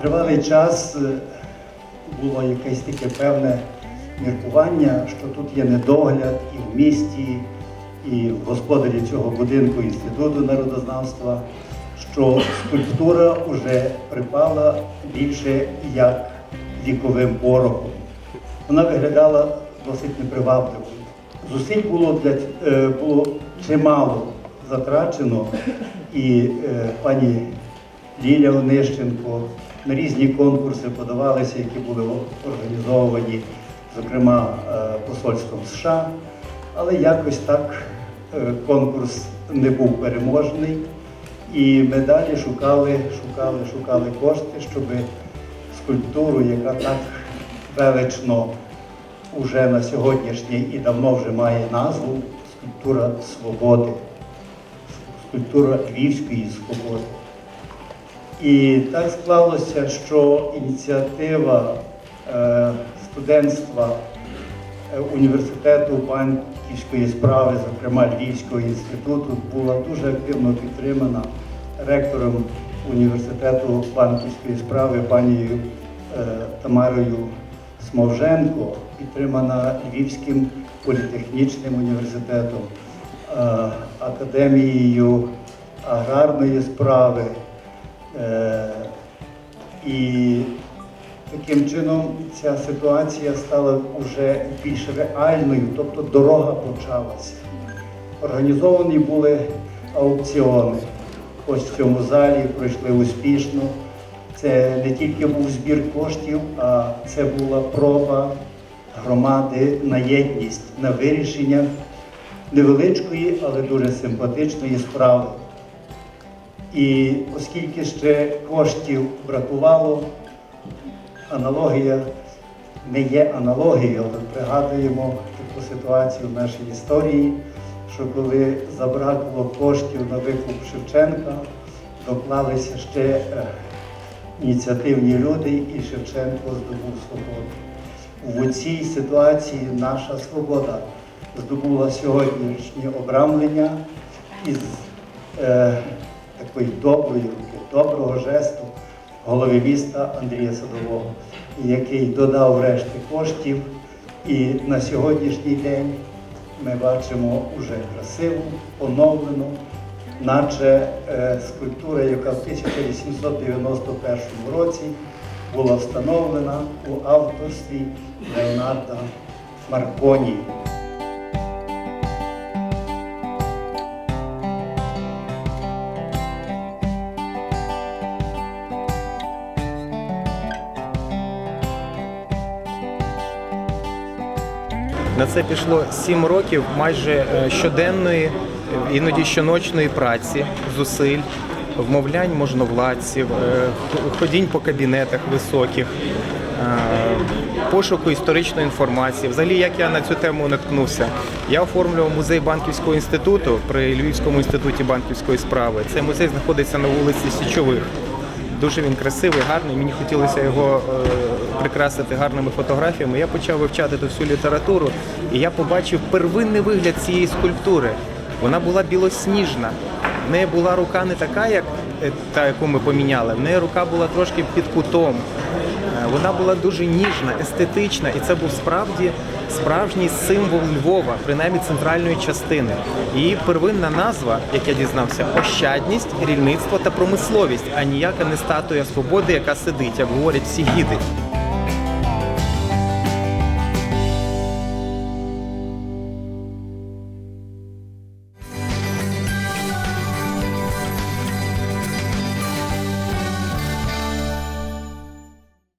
Тривалий час е, було якесь таке певне міркування, що тут є недогляд і в місті, і в господарі цього будинку Інституту народознавства, що скульптура вже припала більше як віковим порохом. Вона виглядала досить непривабливою. Зусиль було для е, було чимало затрачено, і е, пані Ліля Онищенко на різні конкурси подавалися, які були організовані, зокрема е, посольством США. Але якось так е, конкурс не був переможний. І ми далі шукали, шукали, шукали кошти, щоб скульптуру, яка так велично уже на сьогоднішній і давно вже має назву скульптура свободи, скульптура Львівської свободи. І так склалося, що ініціатива е, студентства е, університету банківської справи, зокрема Львівського інституту, була дуже активно підтримана ректором університету банківської справи панією е, Тамарою Смовженко, підтримана Львівським політехнічним університетом, академією аграрної справи. Е, І таким чином ця ситуація стала вже більш реальною, тобто дорога почалася. Організовані були аукціони. Ось в цьому залі пройшли успішно. Це не тільки був збір коштів, а це була проба громади на єдність, на вирішення невеличкої, але дуже симпатичної справи. І оскільки ще коштів бракувало, аналогія не є аналогією, але пригадуємо таку ситуацію в нашій історії, що коли забракло коштів на викуп Шевченка, доклалися ще е, ініціативні люди, і Шевченко здобув свободу. В цій ситуації наша свобода здобула сьогоднішнє обрамлення із е, такої доброї руки, доброго жесту голови міста Андрія Садового, який додав решти коштів. І на сьогоднішній день ми бачимо уже красиву, оновлену, наче е, скульптура, яка в 1891 році була встановлена у авторстві Леонарда Марконі. На це пішло сім років майже е, щоденної, іноді щоночної праці, зусиль, вмовлянь можновладців, е, ходінь по кабінетах високих, е, пошуку історичної інформації. Взагалі, як я на цю тему наткнувся, я оформлював музей банківського інституту при Львівському інституті банківської справи. Цей музей знаходиться на вулиці Січових. Дуже він красивий, гарний. Мені хотілося його е, прикрасити гарними фотографіями. Я почав вивчати ту всю літературу, і я побачив первинний вигляд цієї скульптури. Вона була білосніжна. В неї була рука не така, як е, та, яку ми поміняли. В неї рука була трошки під кутом. Е, Вона була дуже ніжна, естетична, і це був справді справжній символ Львова, принаймні центральної частини. Її первинна назва, як я дізнався, ощадність, рільництво та промисловість, а ніяка не статуя свободи, яка сидить, як говорять всі гіди.